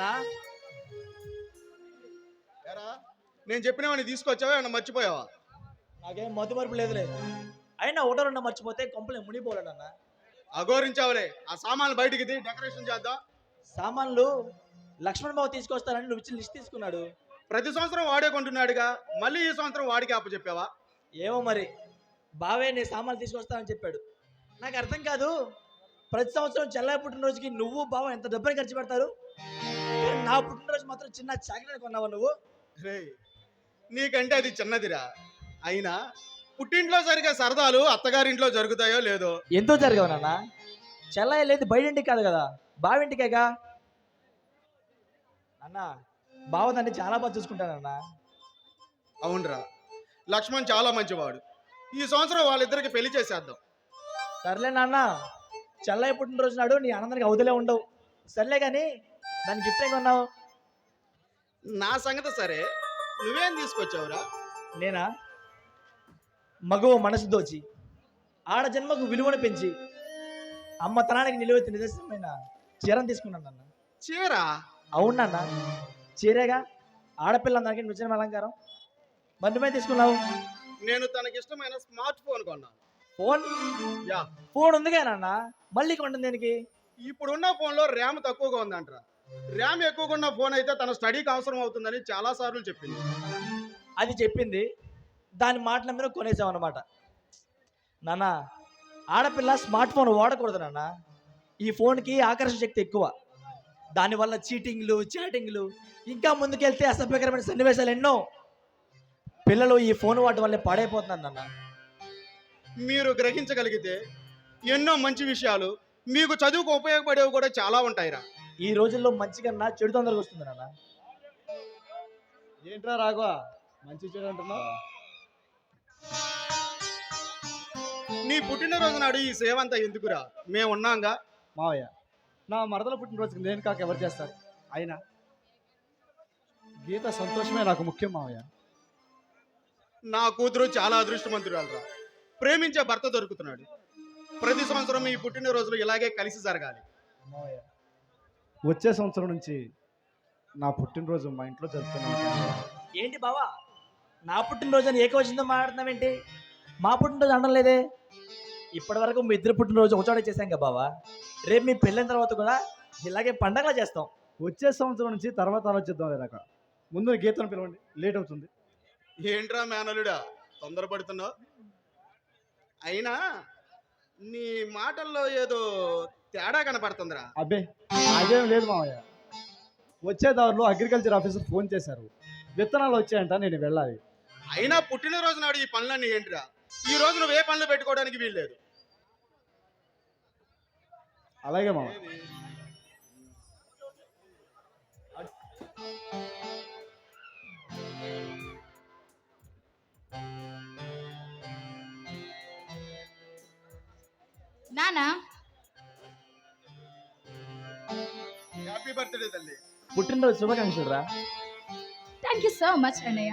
నానా ఎరా నేను చెప్పినవని తీసుకొచ్చావా? ఏమన్నా మర్చిపోయావా? నాకేం మత్తు మరుపు లేదులే. అయినా ఒకటో రెండు మర్చిపోతే కొంపలే మునిపోలే నాన్న అఘోరించావులే. ఆ సామాన్లు బయటికి తీ డెకరేషన్ చేద్దాం. సామాన్లు లక్ష్మణ్ బాబు తీసుకొస్తానని నువ్వు ఇచ్చిన లిస్ట్ తీసుకున్నాడు. ప్రతి సంవత్సరం వాడే కొంటున్నాడుగా. మళ్ళీ ఈ సంవత్సరం వాడికి అప్పచెప్పావా ఏమో మరి. బావే నీ సామాన్లు తీసుకొస్తానని చెప్పాడు. నాకు అర్థం కాదు. ప్రతి సంవత్సరం చెల్లయ్య పుట్టినరోజుకి నువ్వు బావ ఎంత డబ్బులు ఖర్చు పెడతారు? నా పుట్టినరోజు మాత్రం చిన్న చాకరీ కొన్నావా నువ్వు? రే నీకంటే అది చిన్నదిరా. అయినా పుట్టింట్లో సరిగా సరదాలు అత్తగారింట్లో జరుగుతాయో లేదో? ఎంతో జరగవు నాన్న? చెల్లయ్య లేదు బయటింటికి కాదు కదా. బావింటికేగా? అన్న బావ దాన్ని చాలా బాగా చూసుకుంటానన్నా అవునరా. లక్ష్మణ్ చాలా మంచివాడు. ఈ సంవత్సరం వాళ్ళిద్దరికి పెళ్ళి చేసేద్దాం. సర్లే నాన్న చెల్లయ్య పుట్టినరోజు నాడు నీ ఆనందానికి అవతలే ఉండవు. సర్లే కానీ దానికి గిఫ్ట్ ఏం కొన్నావు? నా సంగతి సరే. నువ్వేం తీసుకొచ్చావురా? నేనా? మగవ మనసు దోచి ఆడ జన్మకు విలువను పెంచి అమ్మ తనానికి నిలువెత్తి నిదర్శనమైన చీరను తీసుకున్నాను నాన్న. చీరా? అవును నాన్న. చీరేగా ఆడపిల్ల అందరికి నృత్యం అలంకారం. మరి నువ్వే తీసుకున్నావు? నేను తనకిష్టమైన స్మార్ట్ ఫోన్ కొన్నాను. ఫోన్? యా. ఫోన్ ఉందిగా నాన్న. మళ్ళీ కొంటుంది దేనికి? ఇప్పుడున్న ఫోన్లో ర్యామ్ తక్కువగా ఉందంటరా. ర్యామ్ ఎక్కువగా ఉన్న ఫోన్ అయితే తన స్టడీకి అవసరం అవుతుందని చాలా సార్లు చెప్పింది. అది చెప్పింది. దాని మాటల మీద కొనేసాం అనమాట నాన్న ఆడపిల్ల స్మార్ట్ ఫోన్ వాడకూడదు నాన్న. ఈ ఫోన్కి ఆకర్షణ శక్తి ఎక్కువ. దానివల్ల చీటింగ్లు చాటింగ్లు ఇంకా ముందుకెళ్తే అసభ్యకరమైన సన్నివేశాలు ఎన్నో. పిల్లలు ఈ ఫోన్ వాడటం వల్లే పాడైపోతున్నారు నాన్న. మీరు గ్రహించగలిగితే ఎన్నో మంచి విషయాలు మీకు చదువుకు ఉపయోగపడేవి కూడా చాలా ఉంటాయిరా. ఈ రోజుల్లో మంచి కన్నా చెడు తొందరగా వస్తుంది నాన్న. ఏంట్రా రాఘవ? మంచి చెడు అంటున్నావు? నీ పుట్టినరోజు నాడు ఈ సేవ అంతా ఎందుకురా? మేము ఉన్నాంగా? మావయ్య నా మరదల పుట్టినరోజుకి నేను కాక ఎవరు చేస్తారు? అయినా గీత సంతోషమే నాకు ముఖ్యం మావయ్య. నా కూతురు చాలా అదృష్టవంతురాలురా. ప్రేమించే భర్త దొరుకుతున్నాడు. ప్రతి సంవత్సరం ఈ పుట్టినరోజులు ఇలాగే కలిసి జరగాలి. మావయ్య వచ్చే సంవత్సరం నుంచి నా పుట్టినరోజు మా ఇంట్లో జరుపుకున్నాను ఏంటి బావా? నా పుట్టినరోజు అని ఏకవచనంతో మాట్లాడుతున్నావేంటి? మా పుట్టినరోజు అనడం లేదే. ఇప్పటి వరకు మీ ఇద్దరు పుట్టినరోజు ఒకచోట చేశాం కదా బావా. రేపు మీ పెళ్ళైన తర్వాత కూడా ఇలాగే పండగలా చేస్తాం. వచ్చే సంవత్సరం నుంచి తర్వాత ఆలోచిద్దాం లేదాక ముందు గీతను పిలవండి. లేట్ అవుతుంది. ఏంట్రా మేనలుడా తొందరపడుతున్నావు? అయినా నీ మాటల్లో ఏదో తేడా కనపడుతుందిరా. అబ్బే అదేం లేదు మావయ్య. వచ్చే దారిలో అగ్రికల్చర్ ఆఫీసర్ ఫోన్ చేశారు. విత్తనాలు వచ్చాయంట నేను వెళ్ళాలి. అయినా పుట్టినరోజు నాడు ఈ పనులన్నీ ఏంటిరా? ఈ రోజు నువ్వు ఏ పనులు పెట్టుకోవడానికి వీల్లేదు. అలాగే మావ నానా? హ్యాపీ బర్త్డే తల్లి. పుట్టినరోజు శుభాకాంక్షలు రా థ్యాంక్ యూ సో మచ్ అన్నయ్య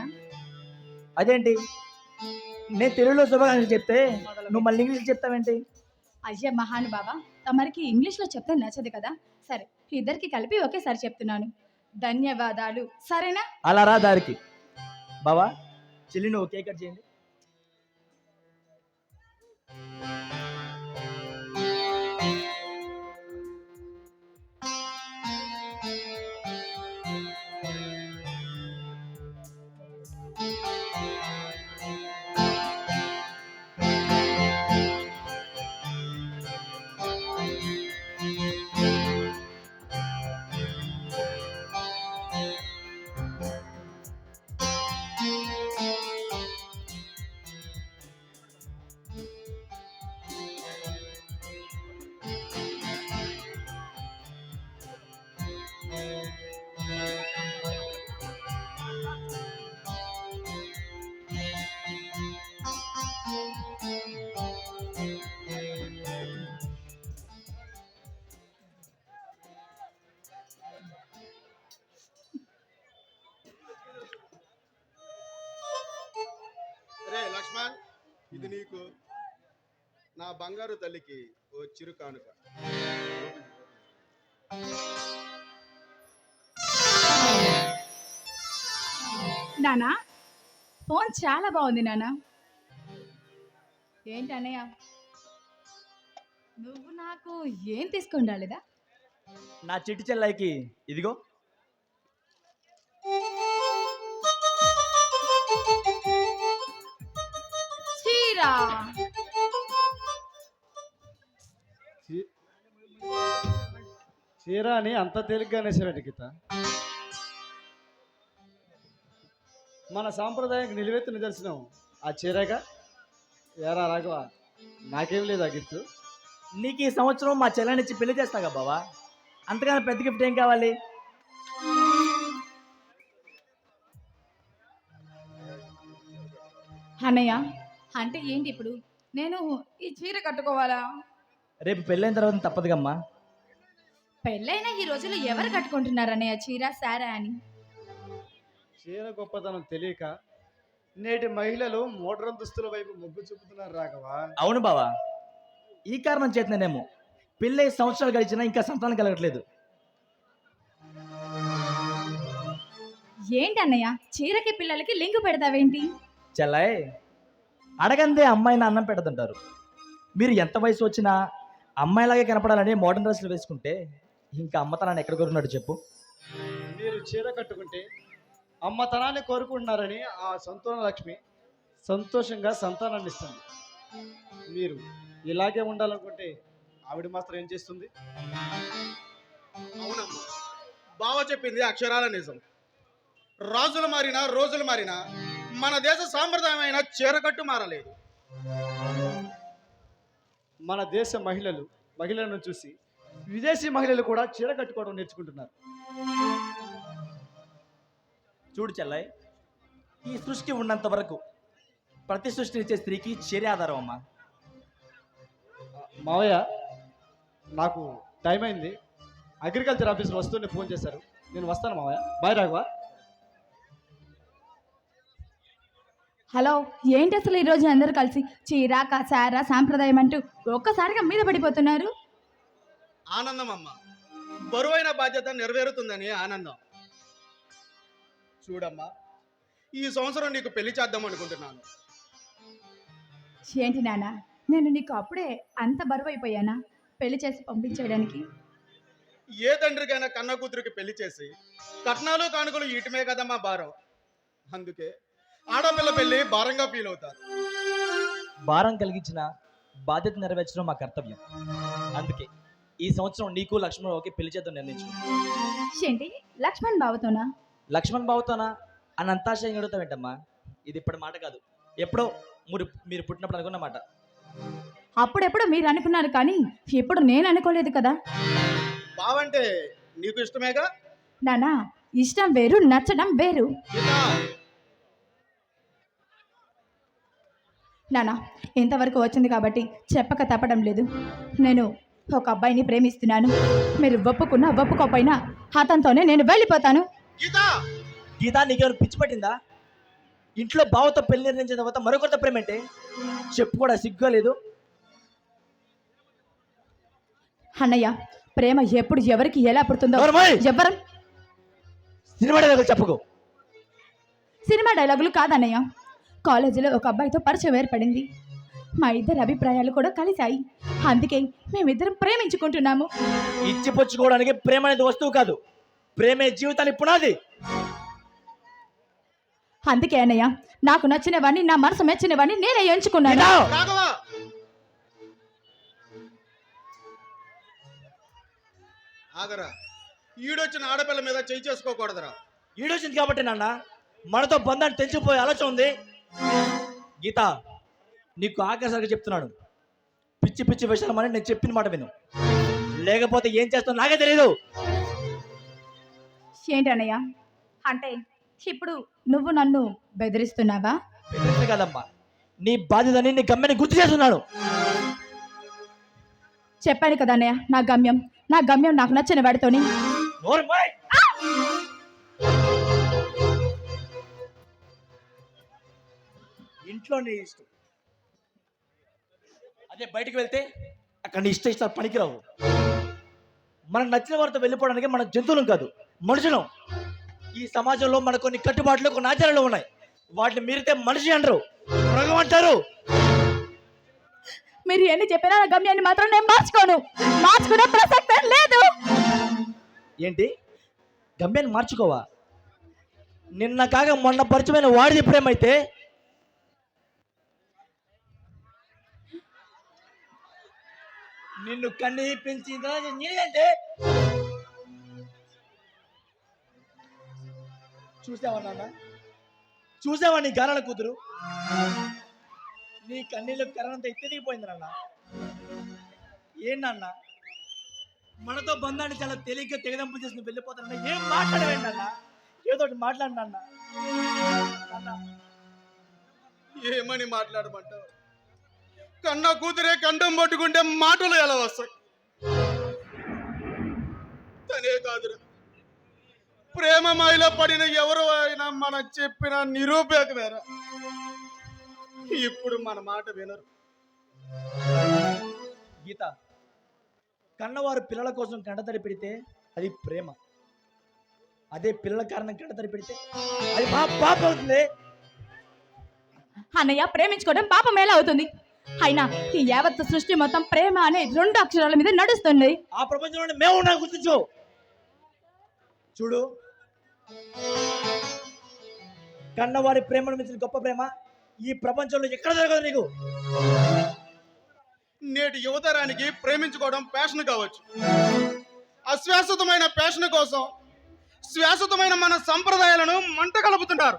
అదేంటి? నేను తెలుగులో శుభాకాంక్షలు చెప్తే నువ్వు మళ్ళీ ఇంగ్లీష్ చెప్తావేంటి? అయ్య మహానుభావ తమరికి ఇంగ్లీష్లో చెప్తే నచ్చదు కదా? సరే ఇద్దరికి కలిపి ఒకేసారి చెప్తున్నాను. ధన్యవాదాలు. సరేనా? అలా రా దారికి. బావా చెల్లి నువ్వు కేక్ కట్ చేయండి. ఇది నీకు నా బంగారు తల్లికి ఓ చిరు కానుక. నానా ఫోన్ చాలా బాగుంది నానా. ఏంటి అన్నయ్య? నువ్వు నాకు ఏం తీసుకుండాలిదా? నా చిట్టు చెల్లైకి ఇదిగో. చీరా అని అంత తేలిగ్గా అనేసాడు గీత. మన సాంప్రదాయానికి నిలువెత్తు నిదర్శనం ఆ చీరగా ఏరా రాఘవ నాకేం లేదు ఆ గిఫ్ట్. నీకు ఈ సంవత్సరం మా చెల్లెనిచ్చి పెళ్ళి చేస్తాగా బావా? అంతకన్నా పెద్ద గిఫ్ట్ ఏం కావాలి? అన్నయ్య అంటే ఏంటి ఇప్పుడు? నేను ఈ చీర కట్టుకోవాలా? రేపు పెళ్ళైన తర్వాత తప్పదుగమ్మా. పెళ్ళైన ఈ రోజుల్లో ఎవరు కట్టుకుంటున్నారు అన్నయ్య చీర సారా అని? చీర గొప్పతనం తెలియక నేటి మహిళలు మోడ్రన్ దుస్తుల వైపు మొగ్గు చూపుతున్నారు రాఘవ. అవును బావా. ఈ కారణం చేతనేమో పెళ్ళై సంవత్సరాలు గడిచినా ఇంకా సంతానం కలగట్లేదు. ఏంటి అన్నయ్య చీరకి పిల్లలకి లింక్ పెడతావేంటి? చెల్లాయ్ అడగందే అమ్మాయిని అన్నం పెడదంటారు. మీరు ఎంత వయసు వచ్చినా అమ్మాయిలాగే కనపడాలని మోడర్న్ డ్రెస్సులు వేసుకుంటే ఇంకా అమ్మతనాన్ని ఎక్కడ కోరుకున్నాడు చెప్పు. మీరు చీర కట్టుకుంటే అమ్మతనాన్ని కోరుకుంటున్నారని ఆ సంతాన లక్ష్మి సంతోషంగా సంతానాన్ని ఇస్తుంది. మీరు ఇలాగే ఉండాలనుకుంటే ఆవిడ మాత్రం ఏం చేస్తుంది? అవునమ్మా. బావ చెప్పింది అక్షరాల నిజం. రాజులు మారినా రోజులు మారినా మన దేశ సాంప్రదాయమైన చీరకట్టు మారలేదు. మన దేశ మహిళలు మహిళలను చూసి విదేశీ మహిళలు కూడా చీర కట్టుకోవడం నేర్చుకుంటున్నారు. చూడు చెల్లాయ్ ఈ సృష్టి ఉన్నంత వరకు ప్రతి సృష్టినిచ్చే స్త్రీకి చర్య ఆధారం అమ్మా. మావయ్య నాకు టైం అయింది. అగ్రికల్చర్ ఆఫీసర్ వస్తుండే ఫోన్ చేశారు. నేను వస్తాను మావయ్య. బాయ్ రాఘవ. హలో ఏంటి అసలు ఈరోజు అందరూ కలిసి చీర కసార సాంప్రదాయం అంటూ ఒక్కసారిగా మీద పడిపోతున్నారు? ఆనందం అమ్మ బరువైన బాధ్యత నెరవేరుతుందని ఆనందం. చూడమ్మా ఈ సంవత్సరం నీకు పెళ్ళి చేద్దాం అనుకుంటున్నాను. ఏంటి నాన్న నేను నీకు అప్పుడే అంత బరువు అయిపోయానా పెళ్ళి చేసి పంపించేయడానికి? ఏ తండ్రికైనా కన్న కూతురికి పెళ్ళి చేసి కట్నాలు కానుకలు ఈటమే కదమ్మా భారం. అందుకే ఆడపిల్ల పెళ్ళి భారంగా ఫీల్ అవుతారు. భారం కలిగించిన బాధ్యత నెరవేర్చడం మా కర్తవ్యం. అందుకే ఈ సంవత్సరం నీకు లక్ష్మణరావుకి పెళ్ళి చేద్దాం నిర్ణయించు ఏంటి? లక్ష్మణ్ బావతోనా? లక్ష్మణ్ బాబుతోనా అని అంతాశయం అడుగుతావేంటమ్మా ఇది ఇప్పుడు మాట కాదు. ఎప్పుడో మీరు మీరు పుట్టినప్పుడు అనుకున్న మాట. అప్పుడెప్పుడు మీరు అనుకున్నారు కానీ ఇప్పుడు నేను అనుకోలేదు కదా. బావంటే నీకు ఇష్టమేగా? నానా ఇష్టం వేరు నచ్చడం వేరు. నానా ఇంతవరకు వచ్చింది కాబట్టి చెప్పక తప్పడం లేదు. నేను ఒక అబ్బాయిని ప్రేమిస్తున్నాను. మీరు ఒప్పుకున్నా ఒప్పుకోకపోయినా అతనితోనే నేను వెళ్ళిపోతాను. గీతా! గీత నీకేమైనా పిచ్చి పట్టిందా? ఇంట్లో బావతో పెళ్ళి నిర్ణయించిన తర్వాత మరొకరితో ప్రేమ ఏంటి చెప్పు కూడా సిగ్గా లేదు? అన్నయ్య ప్రేమ ఎప్పుడు ఎవరికి ఎలా పుడుతుందో! ఎవరు సినిమా డైలాగులు చెప్పుకో. సినిమా డైలాగులు కాదన్నయ్య. కాలేజీలో ఒక అబ్బాయితో పరిచయం ఏర్పడింది. మా ఇద్దరి అభిప్రాయాలు కూడా కలిశాయి. అందుకే మేమిద్దరం ప్రేమించుకుంటున్నాము. ఇచ్చి పుచ్చుకోవడానికి ప్రేమ అనేది వస్తువు కాదు. ప్రేమే జీవితానికి పునాది. అందుకే అన్నయ్య నాకు నచ్చినవన్నీ నా మనసు మెచ్చినవన్నీ నేనే ఎంచుకున్నాను. ఆగరా. ఈడొచ్చిన ఆడపిల్ల మీద చేయి చేసుకోకూడదురా. ఈడొచ్చింది కాబట్టి నాన్న మనతో బంధాన్ని తెంచిపోయే ఆలోచన ఉంది. గీత నీకు ఆఖరిసరిగా చెప్తున్నాను. పిచ్చి పిచ్చి విషయాలు అని నేను చెప్పిన మాట విను. లేకపోతే ఏం చేస్తావు నాకే తెలియదు ఏంటి అన్నయ్య? అంటే ఇప్పుడు నువ్వు నన్ను బెదిరిస్తున్నావా? కాదమ్మా. నీ బాధ్యతని నీ గమ్యాన్ని గుర్తు చేస్తున్నాను. చెప్పాను కదా అన్నయ్య నా గమ్యం. నా గమ్యం నాకు నచ్చిన వాడితోని. నోరు ఇంట్లో నీ ఇష్టం. అదే బయటికి వెళ్తే అక్కడ నీ ఇష్ట ఇష్టాలు పనికిరావు. మనకు నచ్చిన వారితో వెళ్ళిపోవడానికి మన జంతువులం కాదు మనుషులం. ఈ సమాజంలో మన కొన్ని కట్టుబాట్లు కొన్ని ఆచారాలు ఉన్నాయి. వాటిని మీరితే మనిషి అంటారు మృగం అంటారు. మీరు ఎన్ని చెప్పినా నా గమ్యాన్ని మాత్రం నేను మార్చుకోను. మార్చుకునే ప్రసక్తే లేదు. ఏంటి? గమ్యాన్ని మార్చుకోవా? నిన్న కాక మొన్న పరిచయమైన వాడిది ప్రేమైతే నిన్ను కన్ని పెంచి నేనంటే చూసావా నాన్న? చూసావా నీ గారాల కూతురు? నీ కన్నీళ్ళు కరణంత ఎత్తిదిగిపోయింది నాన్న. ఏం నాన్న? మనతో బంధాన్ని చాలా తేలిగ్గా తెగదంపు చేసి నువ్వు వెళ్ళిపోతానన్నా ఏం మాట్లాడవేండి అన్న ఏదో ఒకటి మాట్లాడినా ఏమని మాట్లాడమంటావు? కన్న కూతురే కంఠం పట్టుకుంటే మాటలు ఎలా వస్తాయి? తనే కాదురా. ప్రేమ మాయలో పడిన ఎవరు అయినా మనం చెప్పిన నిరూపేకమేరా ఇప్పుడు మన మాట వినరు. గీత కన్నవారు పిల్లల కోసం కంటతడి పెడితే అది ప్రేమ. అదే పిల్లల కారణం కంటతడి పెడితే అది మా పాప అవుతుంది. అన్నయ్య ప్రేమించుకోవడం పాపం ఎలా అవుతుంది? అయినా ఈ యావత్ సృష్టి మొత్తం ప్రేమ అనే రెండు అక్షరాల మీద నడుస్తుంది. ఆ ప్రపంచంలో మేము ఉన్నాం గుర్తించు. చూడు. కన్నవారి ప్రేమను మించిన గొప్ప ప్రేమ ఈ ప్రపంచంలో ఎక్కడ జరగదు నీకు? నేటి యువతరానికి ప్రేమించుకోవడం ప్యాషన్ కావచ్చు. అశ్వాసతమైన ప్యాషన్ కోసం శాశ్వతమైన మన సంప్రదాయాలను మంట కలుపుతున్నారు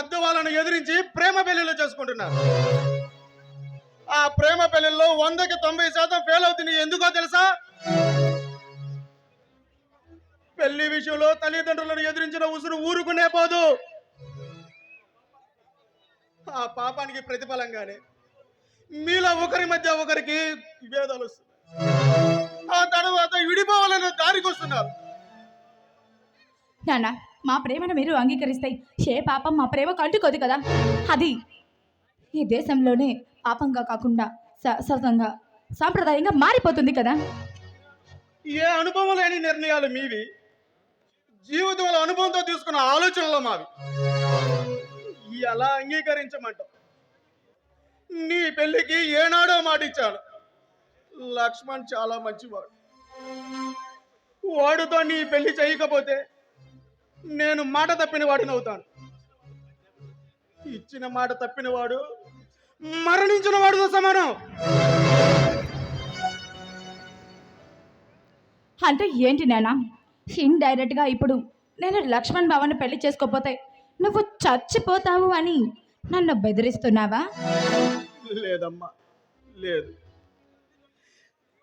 పెద్దవాళ్ళను ఎదిరించి ప్రేమ పెళ్ళిళ్ళు చేసుకుంటున్నారు. ఆ ప్రేమ పెళ్ళిల్లో వందకి తొంభై శాతం ఫెయిల్ అవుతుంది. ఎందుకో తెలుసా? పెళ్ళి విషయంలో తల్లిదండ్రులను ఎదిరించిన ఉసురు ఊరుకునే పోదు. ఆ పాపానికి ప్రతిఫలంగానే మీలో ఒకరి మధ్య ఒకరికి విభేదాలు వస్తున్నాయి. ఆ తర్వాత విడిపోవాలని దారికి వస్తున్నారు. నానా మా ప్రేమను మీరు అంగీకరిస్తాయి. ఏ పాపం మా ప్రేమ కంటుకోదు కదా. అది ఈ దేశంలోనే పాపంగా కాకుండా సతంగా సాంప్రదాయంగా మారిపోతుంది కదా. ఏ అనుభవం లేని నిర్ణయాలు మీవి. జీవితంలో అనుభవంతో తీసుకున్న ఆలోచనలు మావి. ఎలా అంగీకరించమంటావు? నీ పెళ్ళికి ఏనాడో మాట ఇచ్చాడు లక్ష్మణ్ చాలా మంచివాడు. వాడుతో నీ పెళ్ళి చేయకపోతే నేను మాట తప్పిన వాడిని అవుతాను. ఇచ్చిన మాట తప్పిన వాడు మరణించిన వాడితో సమానం. అంటే ఏంటి నాన్న ఇండైరెక్ట్గా ఇప్పుడు నేను లక్ష్మణ్ బావని పెళ్ళి చేసుకోపోతే నువ్వు చచ్చిపోతావు అని నన్ను బెదిరిస్తున్నావా? లేదమ్మా లేదు.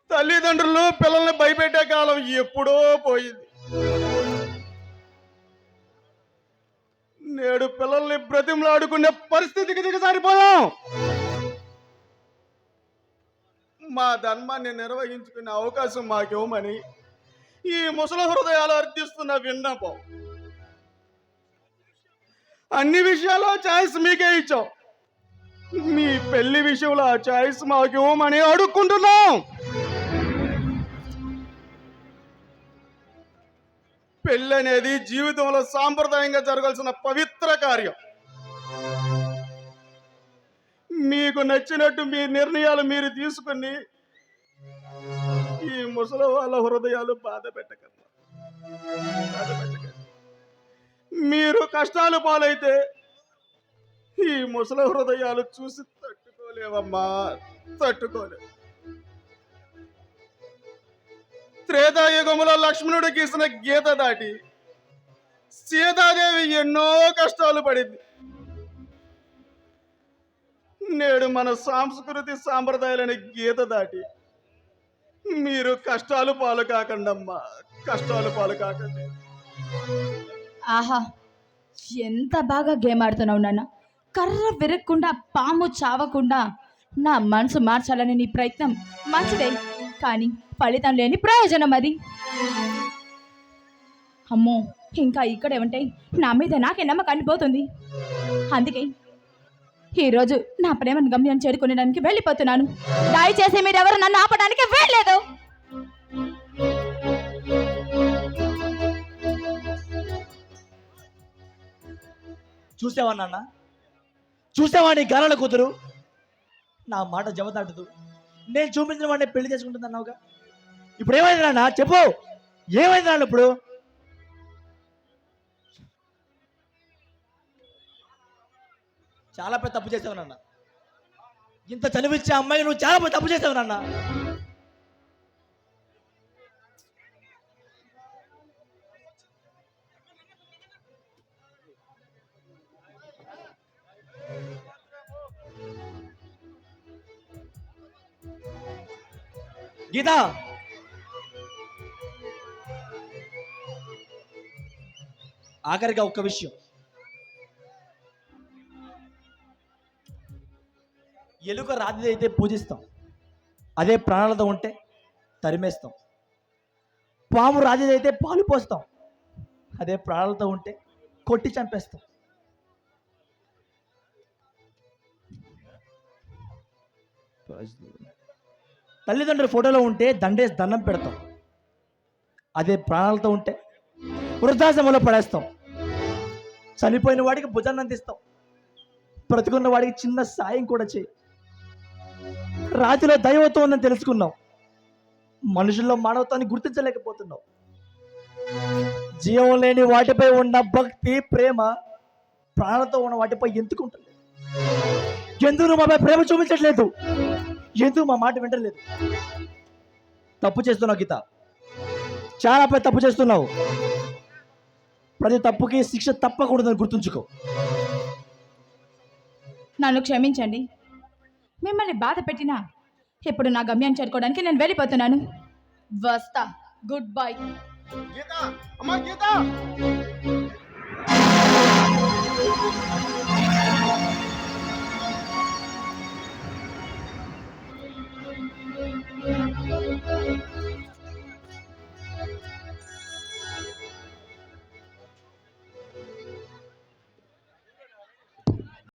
తల్లిదండ్రులు పిల్లల్ని భయపెట్టే కాలం ఎప్పుడో పోయింది. నేడు పిల్లల్ని బ్రతిమలాడుకునే పరిస్థితికి దిగజారిపోయాం. మా ధర్మాన్ని నిర్వహించుకునే అవకాశం మాకివ్వమని ఈ ముసల హృదయాలు అర్థిస్తున్న విన్నపం. అన్ని విషయాల్లో ఛాయిస్ మీకే ఇచ్చాం. మీ పెళ్ళి విషయంలో ఆ ఛాయిస్ మాకు ఇవ్వమని అడుక్కుంటున్నాం. పెళ్ళి అనేది జీవితంలో సాంప్రదాయంగా జరగాల్సిన పవిత్ర కార్యం. మీకు నచ్చినట్టు మీ నిర్ణయాలు మీరు తీసుకుని ఈ ముసలి వాళ్ళ హృదయాలు బాధ పెట్టకండి. మీరు కష్టాలు పాలైతే ఈ ముసలి హృదయాలు చూసి తట్టుకోలేవమ్మా తట్టుకోలేవు. త్రేతాయుగములో లక్ష్మణుడు గీసిన గీత దాటి సీతాదేవి ఎన్నో కష్టాలు పడింది. నేడు మన సాంస్కృతి సాంప్రదాయాలని గీత దాటి మీరు కష్టాలు పాలు కాకండమ్మా కష్టాలు పాలు కాకండి. ఆహా ఎంత బాగా గేమ్ ఆడుతున్నావు నాన్న. కర్ర విరగకుండా పాము చావకుండా నా మనసు మార్చాలని నీ ప్రయత్నం మంచిదే కానీ ఫలితం లేని ప్రయోజనం అది. అమ్మో ఇంకా ఇక్కడ ఏమంటే నా మీద నాకే నమ్మకం అనిపోతుంది. అందుకే ఈరోజు నా ప్రేమను గమ్యం చేరుకునేడానికి వెళ్ళిపోతున్నాను. దయచేసి మీరెవరు నన్ను ఆపడానికి వెళ్ళలేదు. చూసావా నాన్న? చూసావా నీ గాలల కూతురు? నా మాట జమదాటదు నేను చూపించిన వాడిని పెళ్ళి చేసుకుంటుందన్నావుగా? ఇప్పుడు ఏమైంది నాన్న చెప్పు. ఏమైంది నాన్న ఇప్పుడు? చాలా పెద్ద తప్పు చేసావు నాన్న. ఇంత చనిపించే అమ్మాయి నువ్వు చాలా పెద్ద తప్పు చేసావు నాన్న. గీత. ఆఖరిగా ఒక్క విషయం. ఎలుక రాతిది అయితే పూజిస్తాం. అదే ప్రాణాలతో ఉంటే తరిమేస్తాం. పాము రాతిది అయితే పాలు పోస్తాం. అదే ప్రాణాలతో ఉంటే కొట్టి చంపేస్తాం. తల్లిదండ్రుల ఫోటోలో ఉంటే దండేసి దండం పెడతాం. అదే ప్రాణాలతో ఉంటే వృద్ధాశ్రమంలో పడేస్తాం. చనిపోయిన వాడికి భుజాన్ని అందిస్తావు బ్రతుకున్న వాడికి చిన్న సాయం కూడా చేయి. రాతిలో దైవత్వం ఉందని తెలుసుకున్నాం. మనుషుల్లో మానవత్వాన్ని గుర్తించలేకపోతున్నాం. జీవం లేని వాటిపై ఉన్న భక్తి ప్రేమ ప్రాణంతో ఉన్న వాటిపై ఎందుకు ఉంటుంది ఎందుకు మాపై ప్రేమ చూపించట్లేదు? ఎందుకు మా మాట వింటలేదు? తప్పు చేస్తున్నావు గీత. చాలా తప్పు చేస్తున్నావు. ప్రతి తప్పుకి శిక్ష తప్పకూడదని గుర్తుంచుకో. నన్ను క్షమించండి. మిమ్మల్ని బాధ పెట్టినా ఇప్పుడు నా గమ్యాన్ని చేరుకోవడానికి నేను వెళ్ళిపోతున్నాను. వస్తా. Good bye. గీత అమ్మా గీత!